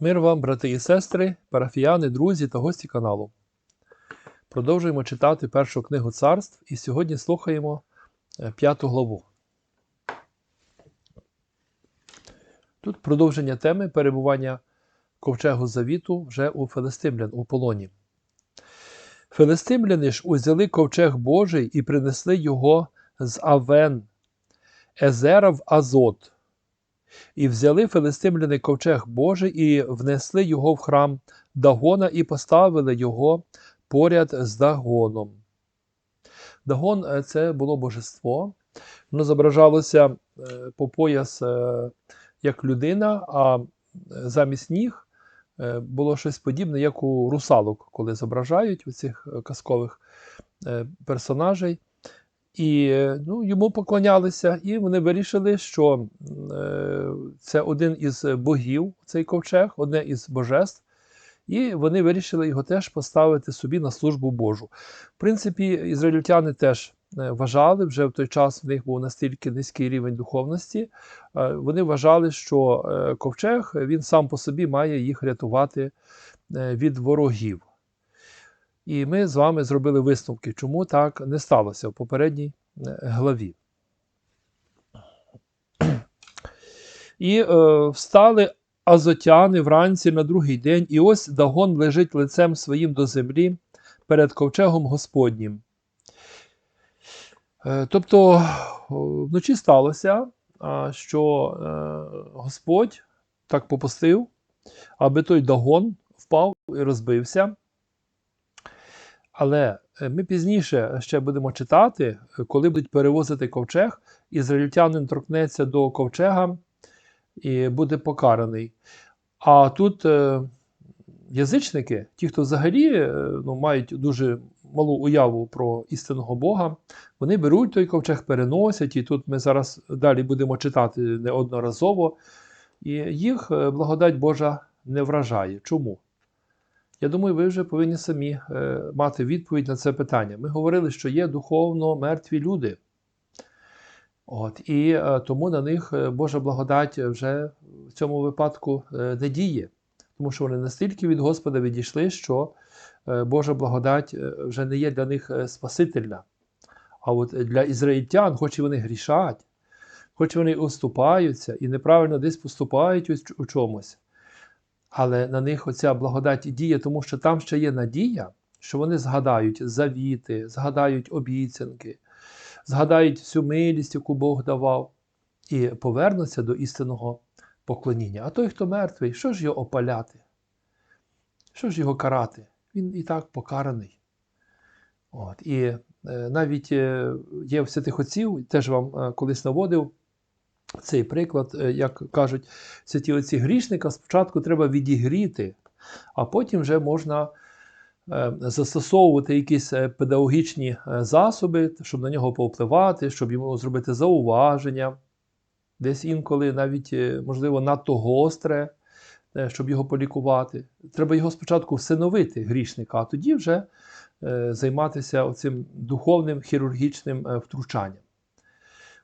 Мир вам, брати і сестри, парафіяни, друзі та гості каналу. Продовжуємо читати першу книгу царств і сьогодні слухаємо е, п'яту главу. Тут продовження теми перебування ковчегу завіту вже у Филистимлян у полоні. Филистимляни ж узяли ковчег Божий і принесли його з Авен, Езера в Азот. І взяли филистимляни ковчег Божий і внесли його в храм Дагона і поставили його поряд з Дагоном. Дагон е, це було божество. Воно зображалося е, по пояс е, як людина, а замість ніг було щось подібне, як у русалок, коли зображають у цих казкових персонажей. І ну, йому поклонялися, і вони вирішили, що е, це один із богів, цей ковчег, одне із божеств. І вони вирішили його теж поставити собі на службу Божу. В принципі, ізраїльтяни теж е, вважали, вже в той час в них був настільки низький рівень духовності. е, Вони вважали, що е, ковчег він сам по собі має їх рятувати від ворогів. І ми з вами зробили висновки, чому так не сталося в попередній е, главі. І е, встали азотяни вранці на другий день, і ось Дагон лежить лицем своїм до землі перед ковчегом Господнім. Е, тобто вночі сталося, що е, Господь так попустив, аби той Дагон впав і розбився. Але е, ми пізніше ще будемо читати, е, коли будуть перевозити ковчег, ізраїльтянин торкнеться до ковчега і буде покараний. А тут е, язичники, ті, хто взагалі ну, мають дуже малу уяву про істинного Бога, вони беруть той ковчег, переносять, і тут ми зараз далі будемо читати неодноразово. І їх благодать Божа не вражає. Чому? Я думаю, ви вже повинні самі е, мати відповідь на це питання. Ми говорили, що є духовно мертві люди. От, і е, тому на них е, Божа благодать вже в цьому випадку не діє, тому що вони настільки від Господа відійшли, що Божа благодать вже не є для них спасительна. А от для ізраїльтян, хоч і вони грішать, хоч вони уступаються і неправильно десь поступають у чомусь, але на них оця благодать діє, тому що там ще є надія, що вони згадають завіти, згадають обіцянки, згадають всю милість, яку Бог давав, і повернуться до істинного поклоніння. А той, хто мертвий, що ж його опаляти? Що ж його карати? Він і так покараний. От. І е, навіть е, є в святих отців, теж вам е, колись наводив цей приклад, е, як кажуть святі отці грішника, спочатку треба відігріти, а потім вже можна е, застосовувати якісь е, педагогічні засоби, щоб на нього повпливати, щоб йому зробити зауваження, десь інколи навіть, можливо, надто гостре, щоб його полікувати. Треба його спочатку всиновити, грішника, а тоді вже займатися цим духовним хірургічним втручанням.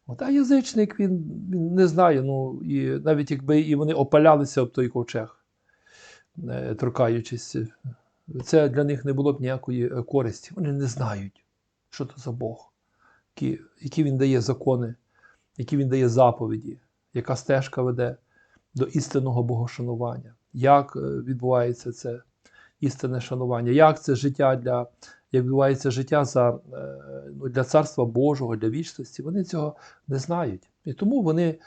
От, а язичник він, він не знає, ну, і навіть якби і вони опалялися об той ковчег, е, торкаючись, е, це для них не було б ніякої е, користі. Вони не знають, що це за Бог, які, які він дає закони, які він дає заповіді, яка стежка веде до істинного богошанування, як відбувається це істинне шанування, як це життя для, як відбувається життя за, е, ну, для царства Божого, для вічності. Вони цього не знають. І тому вони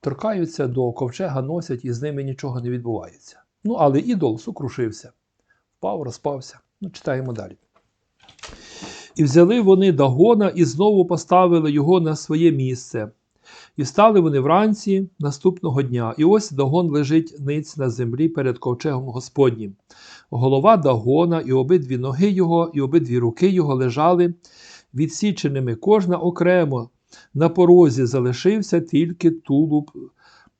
торкаються до ковчега, носять і з ними нічого не відбувається. Ну, але ідол сукрушився, впав, розпався. Ну, читаємо далі. І взяли вони Дагона і знову поставили його на своє місце. І стали вони вранці наступного дня. І ось Дагон лежить ниць на землі перед ковчегом Господнім. Голова Дагона, і обидві ноги його, і обидві руки його лежали відсіченими, кожна окремо. На порозі залишився тільки тулуб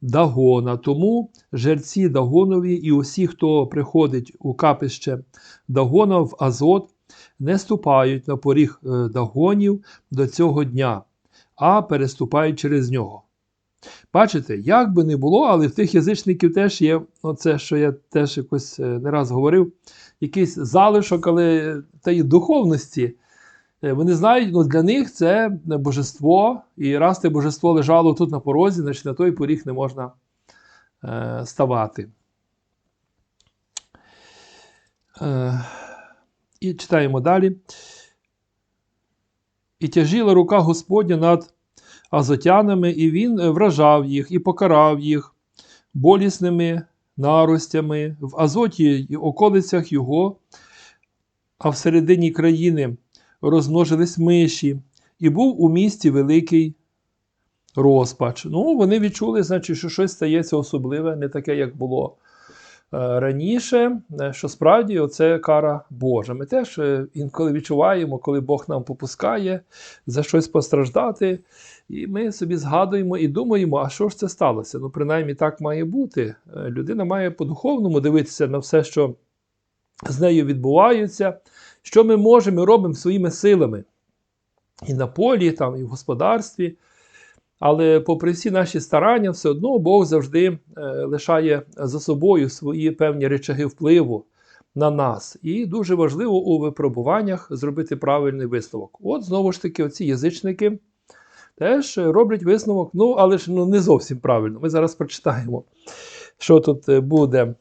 Дагона. Тому жерці Дагонові і усі, хто приходить у капище Дагона в Азот, не ступають на поріг е, Дагонів до цього дня, а переступають через нього. Бачите, як би не було, але в тих язичників теж є, оце, що я теж якось е, не раз говорив, якийсь залишок, але тієї духовності. Е, Вони знають, ну, для них це божество, і раз те божество лежало тут на порозі, значить на той поріг не можна е, ставати. Е, і читаємо далі. І тяжіла рука Господня над азотянами, і він е, вражав їх і покарав їх болісними наростями в азоті й околицях його, а всередині країни розмножились миші, і був у місті великий розпач. Ну, вони відчули, значить, що щось стається особливе, не таке, як було раніше, е, що справді оце кара Божа. Ми теж е, інколи відчуваємо, коли Бог нам попускає за щось постраждати. І ми собі згадуємо і думаємо, а що ж це сталося? Ну, принаймні так має бути. Е, Людина має по-духовному дивитися на все, що з нею відбувається, що ми можемо і робимо своїми силами. І на полі, там, і в господарстві. Але попри всі наші старання, все одно Бог завжди е, лишає за собою свої певні речаги впливу на нас. І дуже важливо у випробуваннях зробити правильний висновок. От знову ж таки, оці язичники теж роблять висновок, ну, але ж ну, не зовсім правильно. Ми зараз прочитаємо, що тут е, буде.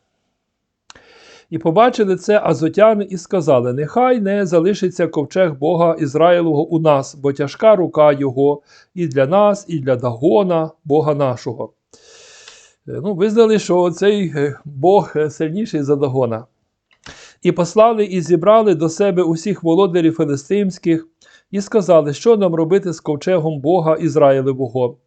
І побачили це азотяни і сказали: Нехай не залишиться ковчег Бога Ізраїлового у нас, бо тяжка рука Його і для нас, і для Дагона, Бога нашого. Е, Ну, визнали, що цей е, Бог е, сильніший за Дагона. І послали і зібрали до себе усіх володарів филистимських, і сказали, що нам робити з ковчегом Бога Ізраїлевого.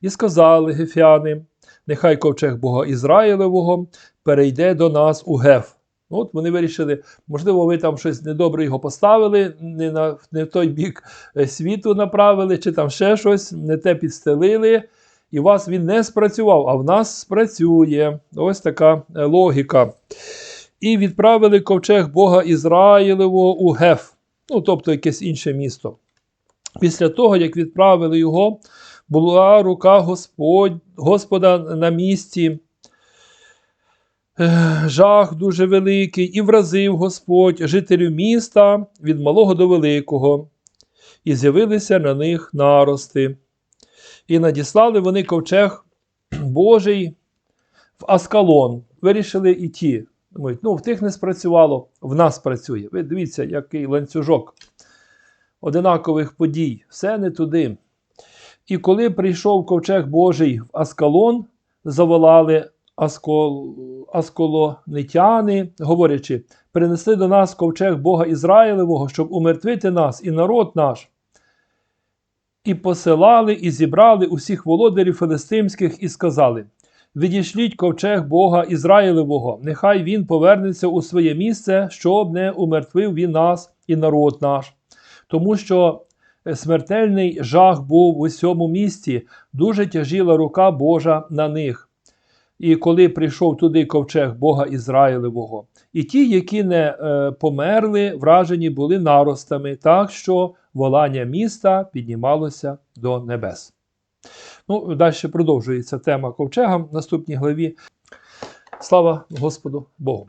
І сказали гефяни, нехай ковчег Бога Ізраїлевого перейде до нас у Геф. Ну, От вони вирішили, можливо, ви там щось недобре його поставили, не на не в той бік е, світу направили, чи там ще щось, не те підстелили, і у вас він не спрацював, а в нас спрацює. Ось така е, логіка. І відправили ковчег Бога Ізраїлевого у Геф, ну тобто якесь інше місто. Після того, як відправили його, була рука Господь, Господа на місці. Жах дуже великий, і вразив Господь жителів міста від малого до великого, і з'явилися на них нарости. І надіслали вони ковчег Божий в Аскалон. Вирішили і. Думають, ну, в тих не спрацювало, в нас працює. Ви дивіться, який ланцюжок одинакових подій, все не туди. І коли прийшов ковчег Божий в Аскалон, заволали Аскол... асколонитяни, говорячи, принесли до нас ковчег Бога Ізраїлевого, щоб умертвити нас і народ наш. І посилали, і зібрали усіх володарів филистимських, і сказали: Відійшліть ковчег Бога Ізраїлевого, нехай він повернеться у своє місце, щоб не умертвив він нас і народ наш. Тому що смертельний жах був в усьому місті, дуже тяжіла рука Божа на них. І коли прийшов туди ковчег Бога Ізраїлевого, і ті, які не е, померли, вражені були наростами, так що волання міста піднімалося до небес. Ну, далі продовжується тема ковчега в наступній главі. Слава Господу Богу!